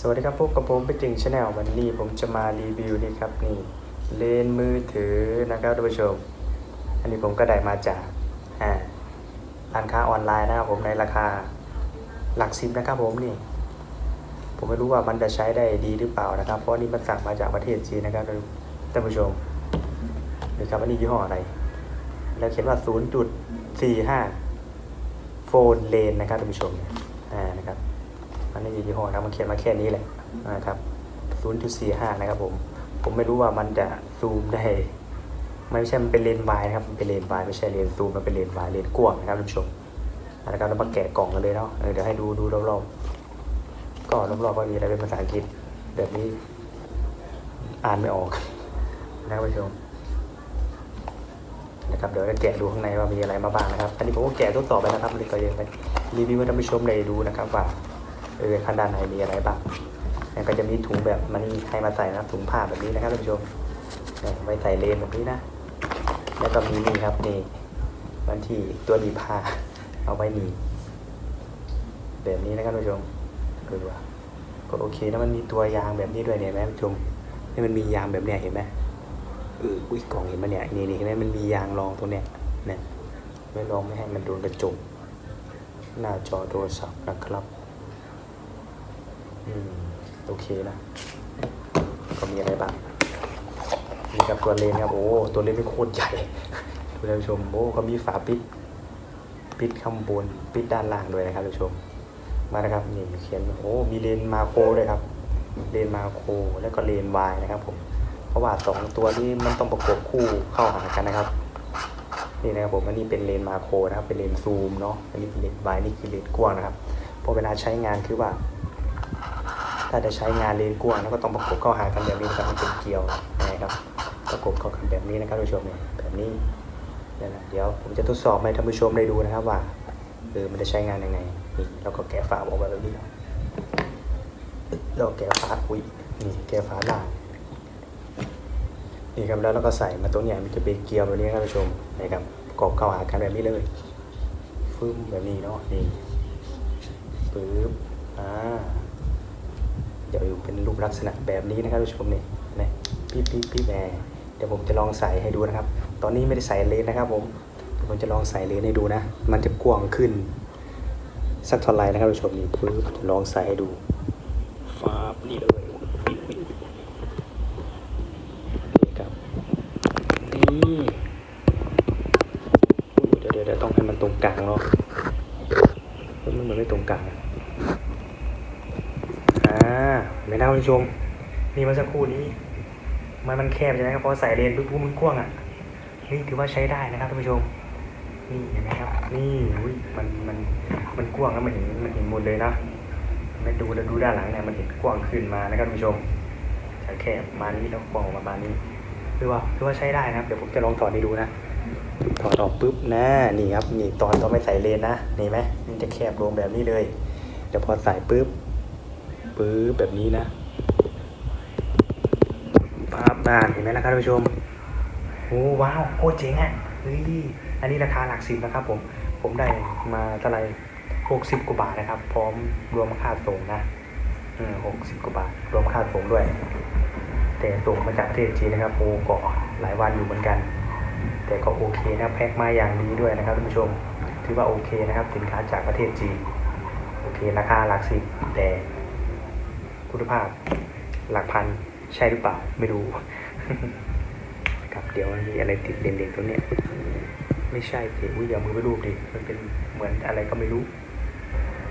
สวัสดีครับพบกับผมเป็นจริงชาแนลวันนี้ผมจะมารีวิวนี่ครับนี่เลนมือถือนะครับท่านผู้ชม อันนี้ผมก็ได้มาจากอ่าร้านค้าออนไลน์นะครับผมในราคาหลักสิบนะครับผมนี่ ผมไม่รู้ว่ามันจะใช้ได้ดีหรือเปล่านะครับ เพราะนี่มันสั่งมาจากประเทศจีนนะครับท่านผู้ชมนี่ครับอันนี้ยี่ห้ออะไร แล้วเขียนว่า 0.45 โฟนเลนนะครับท่านผู้ชม มันไม่มียี่ห้อนะมันเขียนมาแค่นี้แหละนะครับ 0.45 นะครับผม ผมไม่รู้ว่ามันจะซูมได้ไม่ใช่มันเป็นเลนส์วายนะครับมันเป็นเลนส์วายไม่ใช่เลนส์ซูมมันเป็นเลนส์วายเลนส์กว้างนะครับท่านผู้ชมนะครับเรามาแกะกล่องกันเลยเนาะเดี๋ยวให้ดูดูรอบๆก็รอบๆก็มีอะไรเป็นภาษาอังกฤษแบบนี้อ่านไม่ออกนะครับท่านผู้ชมนะครับเดี๋ยวจะแกะดูข้างในว่ามีอะไรมาบ้างนะครับ อันนี้ผมก็แกะทดสอบไปนะครับเลยก็ยังไปรีวิวให้ท่านผู้ชมได้ดูนะครับว่า เออข้างด้านในมีอะไรบ้างแล้วก็จะมีถุงแบบมันนี่ให้มาใส่นะครับถุงผ้าแบบนี้นะครับท่านผู้ชมไว้ใส่เลนแบบนี้นะ แล้วก็มีนี่ครับนี่วันที่ตัวหนีผ้าเอาไว้หนีแบบนี้นะครับท่านผู้ชมดูว่าก็โอเคนะมันมีตัวยางแบบนี้ด้วยเนี่ยเห็นไหมท่านผู้ชมนี่มันมียางแบบเนี้ยเห็นไหมเอออุ้ยกล่องเห็นมันเนี่ยนี่นี่เห็นไหมมันมียางรองตรงเนี้ยเนี่ยไม่ลองไม่ให้มันโดนกระจกหน้าจอโทรศัพท์นะครับ อืมโอเคนะ ก็มีอะไรบ้างนี่ครับตัวเลนครับ โอ้ ตัวเลนไม่โคตรใหญ่ดูท่านผู้ชมโอ้ก็มีฝาปิด ปิดข้างบน ปิดด้านล่างด้วยนะครับท่านผู้ชม มานะครับนี่เขียนโอ้มีเลนมาโครด้วยครับ เลนมาโครแล้วก็เลนวายนะครับ ผม เพราะว่าสองตัวนี้มันต้องประกบคู่เข้าหากันนะครับ นี่นะครับผมอันนี้เป็นเลนมาโครนะครับ เป็นเลนซูมเนาะ อันนี้เป็นเลนวายนี่คือเลนกว้างนะครับ พอเวลาใช้งานคือว่า ถ้าจะใช้งานเลนกว้างก็ต้องประกบเข้าหากันแบบนี้นะครับมันเป็นเกลียวนะครับ ประกบเข้ากันแบบนี้นะครับท่านผู้ชมเนี่ยแบบนี้เนี่นะเดี๋ยวผมจะทดสอบให้ท่านผู้ชมได้ดูนะครับว่าเออมันจะใช้งานยังไงนี่แล้วก็แกะฝาออกมาแบบนี้เราแกะฝาอุ้ยนี่แกะฝาล่างนี่ครับแล้วเราก็ใส่มาตรงเนี้มันจะเป็นเกลียวแบบนี้ครับท่านผู้ชมนะครับกรอบเข้าหากันแบบนี้เลยฟึ้มแบบนี้เนาะนี่ปึ๊บอ่า เป็นรูปลักษณะแบบนี้นะครับท่านผู้ชมนี่นะปิ๊บปิ๊บปิ๊บแหมเดี๋ยวผมจะลองใส่ให้ดูนะครับ ตอนนี้ไม่ได้ใส่เลนส์นะครับผมผมจะลองใส่เลนส์ให้ดูนะ มันจะกว้างขึ้น สักเท่าไหร่นะครับท่านผู้ชมนี่ปึ๊บจะลองใส่ให้ดูฟาบนี่เลยนี่ครับนี่เดี๋ยวเดี๋ยวต้องให้มันตรงกลางเนาะมันเหมือนไม่ตรงกลางอ่า ไม่น่าคุณผู้ชมนี่เมื่อสักครู่นี้ มันมันแคบใช่ไหมครับพอใส่เลนปุ๊บมันกว้างอะนี่ถือว่าใช้ได้นะครับท่านผู้ชม นี่เห็นไหมครับ นี่อุ้ยมันมันมันกว้างแล้วมันเห็นมันเห็นหมดเลยนะไม่ดูแล้วดูด้านหลังเนี่ยมันเห็นกว้างขึ้นมานะครับท่านผู้ชมจากแคบมานี้แล้วกว้างประมาณนี้คือว่าคือว่าใช้ได้นะครับเดี๋ยวผมจะลองถอดให้ดูนะถอดออกปุ๊บนะนี่ครับนี่ตอนตอนไม่ใส่เลนนะนี่ไหมมันจะแคบลงแบบนี้เลยเดี๋ยวพอใส่ปุ๊บ ปุ๊บแบบนี้นะปั๊บนานเห็นไหมนะครับท่านผู้ชมโอ้ว้าวโคตรเจ๋งอะเฮ้ยอันนี้ราคาหลักสิบนะครับผมผมได้มาเท่าไหร่หกสิบกว่าบาทนะครับ พร้อมรวมค่าส่งนะอืมหกสิบกว่าบาท รวมค่าส่งด้วย แต่ส่งมาจากประเทศจีนนะครับโอ้ก็หลายวันอยู่เหมือนกัน แต่ก็โอเคนะแพ็คมาอย่างดีด้วยนะครับท่านผู้ชมถือว่าโอเคนะครับสินค้าจากประเทศจีนโอเคราคาหลักสิบแต่ คุณภาพ หลักพันใช่หรือเปล่าไม่รู้ครับเดี๋ยวมีอะไรติดเด่นๆตรงเนี้ยไม่ใช่สิอุ้ยอย่ามือไปรูปดิมันเป็นเหมือนอะไรก็ไม่รู้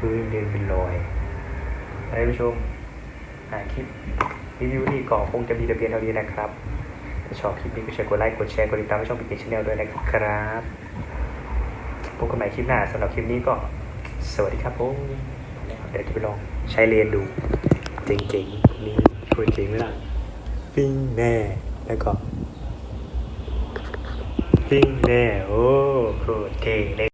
มือเดินเป็นรอยท่านผู้ชมอ่าคลิปรีวิวนี่ก็คงจะมีแต่เพียงเท่านี้นะครับถ้าชอบคลิปนี้ก็ช่วยกดไลค์กดแชร์กดติดตามช่องปิกิชแนลด้วยนะครับพบกันใหม่คลิปหน้าสำหรับคลิปนี้ก็สวัสดีครับผมเดี๋ยวจะไปลองใช้เลนส์ดู เจ๋งๆนี่คุยเจ๋งไหมล่ะปิ้งแน่แล้วก็ปิ้งแน่โอ้โคตรเท่เลย